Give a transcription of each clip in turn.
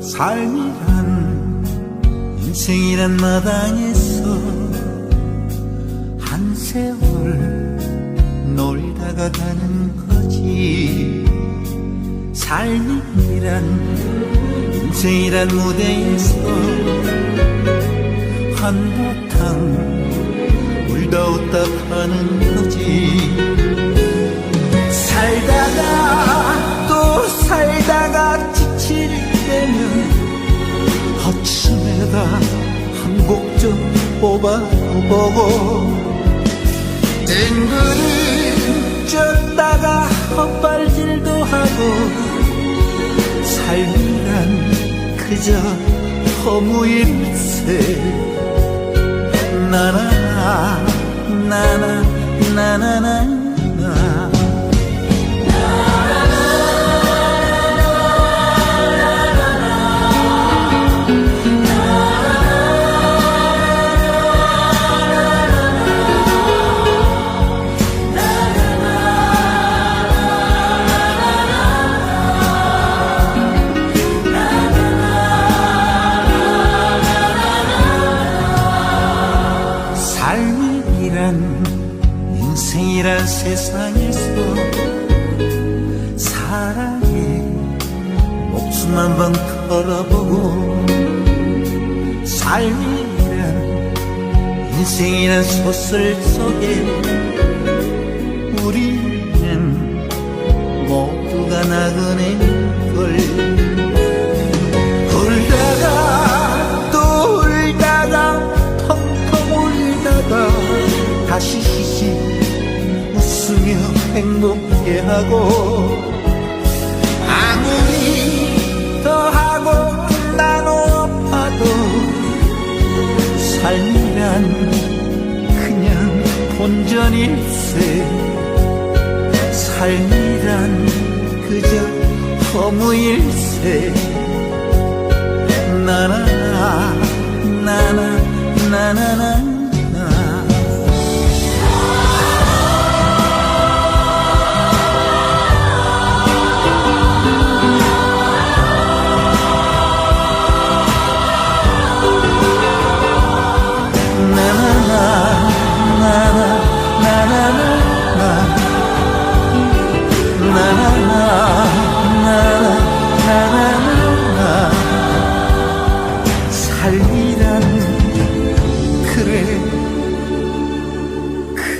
삶이란 인생이란 마당에서 한 세월 놀다가 가는 거지. 삶이란 인생이란 무대에서 한바탕 울다 웃다 가는 거지. 살다가 또 살다가 지칠 때면 아침에다 한 곡 좀 뽑아보고 땡그를 쪘다가 그저 허무일세 나나 나 나 나 나나나 나 삶이란 인생이란 세상에서 사랑에 목숨 한번 걸어보고 삶이란 인생이란 소설 속에 우리는 모두가 나그네 행복해 하고 아무리 더하고 나눠봐도 삶이란 그냥 본전일세. 삶이란 그저 허무일세. 나나 나 나 나 나나나 나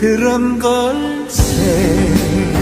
그런 걸세